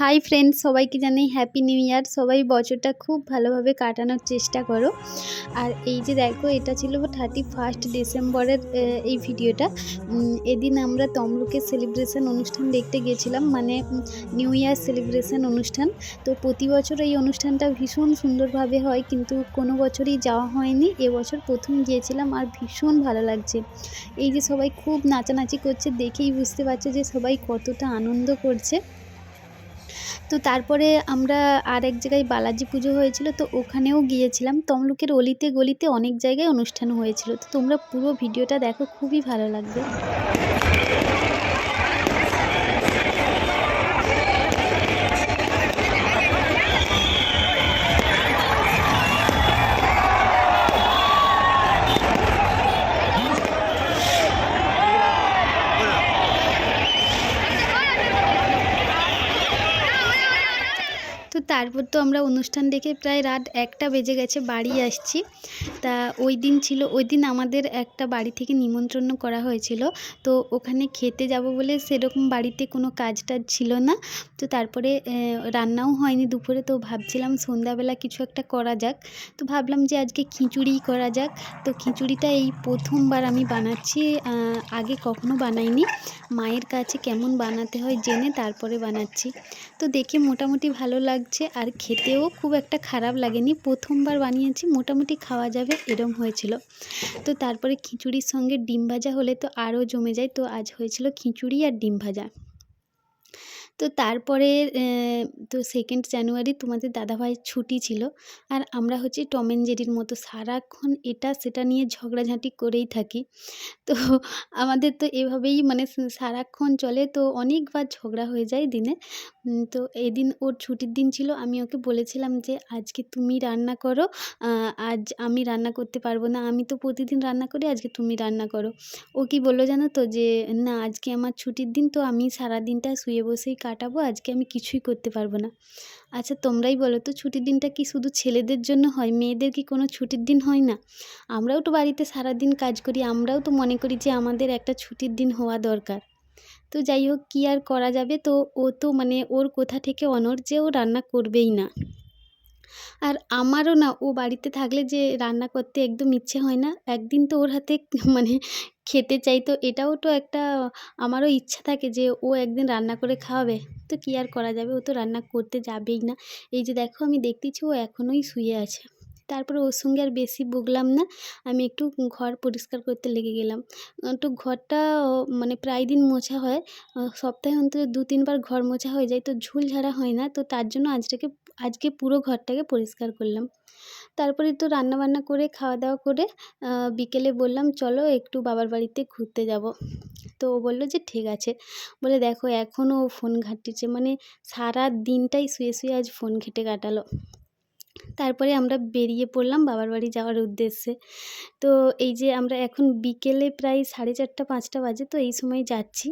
Hi friends, সবাইকে জানাই happy new year. সবাই বছরটা খুব ভালোভাবে কাটানোর চেষ্টা করো। আর এই যে দেখো, এটা ছিল থার্টি ফার্স্ট ডিসেম্বরের এই ভিডিওটা। এদিন আমরা তমলুকের সেলিব্রেশন অনুষ্ঠান দেখতে গিয়েছিলাম মানে নিউ ইয়ার সেলিব্রেশন অনুষ্ঠান। তো প্রতি বছর এই অনুষ্ঠানটা ভীষণ সুন্দরভাবে হয়, কিন্তু কোনো বছরই যাওয়া হয়নি। এবছর প্রথম গিয়েছিলাম আর ভীষণ ভালো লাগছে। এই যে সবাই খুব নাচানাচি করছে, দেখেই বুঝতে পারছ যে সবাই কতটা আনন্দ করছে। তো তারপরে আমরা আর এক জায়গায় বালাজি পুজো হয়েছিল, তো ওখানেও গিয়েছিলাম। তমলুকের অলিতে গলিতে অনেক জায়গায় অনুষ্ঠান হয়েছিল। তো তোমরা পুরো ভিডিওটা দেখো, খুবই ভালো লাগবে। তারপর তো আমরা অনুষ্ঠান দেখে প্রায় রাত একটা বেজে গেছে, বাড়ি আসছি। তা ওই দিন ছিল, ওই দিন আমাদের একটা বাড়ি থেকে নিমন্ত্রণ করা হয়েছিল। তো ওখানে খেতে যাব বলে সেরকম বাড়িতে কোনো কাজ টাজ ছিল না। তো তারপরে রান্নাও হয়নি দুপুরে, তো ভাবছিলাম সন্ধ্যাবেলা কিছু একটা করা যাক। তো ভাবলাম যে আজকে খিচুড়িই করা যাক। তো খিচুড়িটা এই প্রথমবার আমি বানাচ্ছি আগে কখনো বানাইনি। মায়ের কাছে কেমন বানাতে হয় জেনে তারপরে বানাচ্ছি। তো দেখে মোটামুটি ভালো লাগছে। আর খেতেও খুব একটা খারাপ লাগেনি। প্রথমবার বানিয়েছি, মোটামুটি খাওয়া যাবে, এরম হয়েছিল। তো তারপরে খিচুড়ির সঙ্গে ডিম ভাজা হলে তো আরও জমে যায়। তো আজ হয়েছিল খিচুড়ি আর ডিম ভাজা। তো তারপরে তো সেকেন্ড জানুয়ারি তোমাদের দাদাভাইয়ের ছুটি ছিল। আর আমরা হচ্ছে টম অ্যান্ড জেরির মতো। সারাক্ষণ এটা সেটা নিয়ে ঝগড়াঝাঁটি করেই থাকি। তো আমাদের তো এভাবেই মানে সারাক্ষণ চলে। তো অনেকবার ঝগড়া হয়ে যায় দিনে। তো এদিন ওর ছুটির দিন ছিল। আমি ওকে বলেছিলাম যে, আজকে তুমি রান্না করো। আজ আমি রান্না করতে পারব না। আমি তো প্রতিদিন রান্না করি, আজকে তুমি রান্না করো। ও কি বলল জানো তো? যে, না, আজকে আমার ছুটির দিন, তো আমি সারা দিনটা শুয়ে বসেই কাটাবো, আজকে আমি কিছুই করতে পারব না। আচ্ছা তোমরাই বলো তো, ছুটির দিনটা কি শুধু ছেলেদের জন্য হয়? মেয়েদের কি কোনো ছুটির দিন হয় না? আমরাও তো বাড়িতে সারা দিন কাজ করি, আমরাও তো মনে করি যে আমাদের একটা ছুটির দিন হওয়া দরকার। তো যাই হোক, কী আর করা যাবে? তো ও তো মানে ওর কোথা থেকে অনড় যে ও রান্না করবেই না। আর আমারও না, ও বাড়িতে থাকলে যে রান্না করতে একদম ইচ্ছে হয় না। একদিন তো ওর হাতে মানে খেতে চাই তো এটাও তো একটা, আমারও ইচ্ছা থাকে যে ও একদিন রান্না করে খাওয়াবে। তো কী আর করা যাবে? ও তো রান্না করতে যাবেই না। এই যে দেখো আমি দেখতেছি ও এখনোই শুয়ে আছে। তারপরে ওর সঙ্গে আর বেশি বকলাম না। আমি একটু ঘর পরিষ্কার করতে লেগে গেলাম। তো ঘরটা মানে প্রায় দিন মোছা হয়। সপ্তাহে অন্তত দু তিনবার ঘর মোছা হয়ে যায়। তো ঝুল ঝাড়া হয় না। তো তার জন্য আজটাকে আজকে পুরো ঘরটাকে পরিষ্কার করলাম। তারপরে তো রান্না বান্না করে খাওয়া দাওয়া করে বিকেলে বললাম, চলো একটু বাবার বাড়িতে ঘুরতে যাব। তো ও বলল যে, ঠিক আছে। বলে, দেখো এখনও ফোন ঘাঁটছে মানে সারা দিনটাই শুয়ে শুয়ে আজ ফোন ঘেঁটে কাটালো। তারপরে আমরা বেরিয়ে পড়লাম বাবার বাড়ি যাওয়ার উদ্দেশ্যে। তো এই যে আমরা এখন বিকেলে প্রায় সাড়ে চারটা, পাঁচটা বাজে, তো এই সময় যাচ্ছি।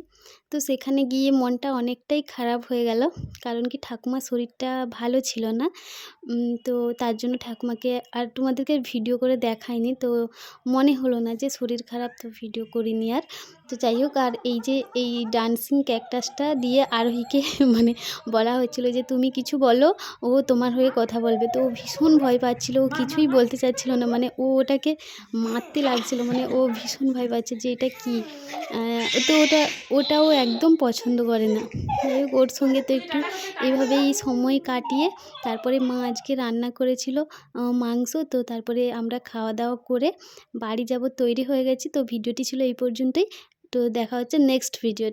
তো সেখানে গিয়ে মনটা অনেকটাই খারাপ হয়ে গেল, কারণ কি ঠাকুমার শরীরটা ভালো ছিল না। তো তার জন্য ঠাকুমাকে আর তোমাদেরকে ভিডিও করে দেখায়নি তো মনে হলো না যে শরীর খারাপ, তো ভিডিও করিনি আর। তো যাই হোক, আর এই যে এই ডান্সিং ক্যাকটাসটা দিয়ে আরোহীকে মানে বলা হয়েছিল যে, তুমি কিছু বলো, ও তোমার হয়ে কথা বলবে। তো ও ভীষণ ভয় পাচ্ছিল, ও কিছুই বলতে চাচ্ছিল না। মানে ও ওটাকে মারতে লাগছিল মানে ও ভীষণ ভয় পাচ্ছে যে, এটা কি? তো ওটা, ওটাও একদম পছন্দ করে না। যাই হোক, ওর সঙ্গে তো একটু এইভাবেই সময় কাটিয়ে তারপরে মা আজকে রান্না করেছিল মাংস। তো তারপরে আমরা খাওয়া দাওয়া করে বাড়ি যাব, তৈরি হয়ে গেছি। তো ভিডিওটি ছিল এই পর্যন্তই। তো দেখা হচ্ছে নেক্সট ভিডিও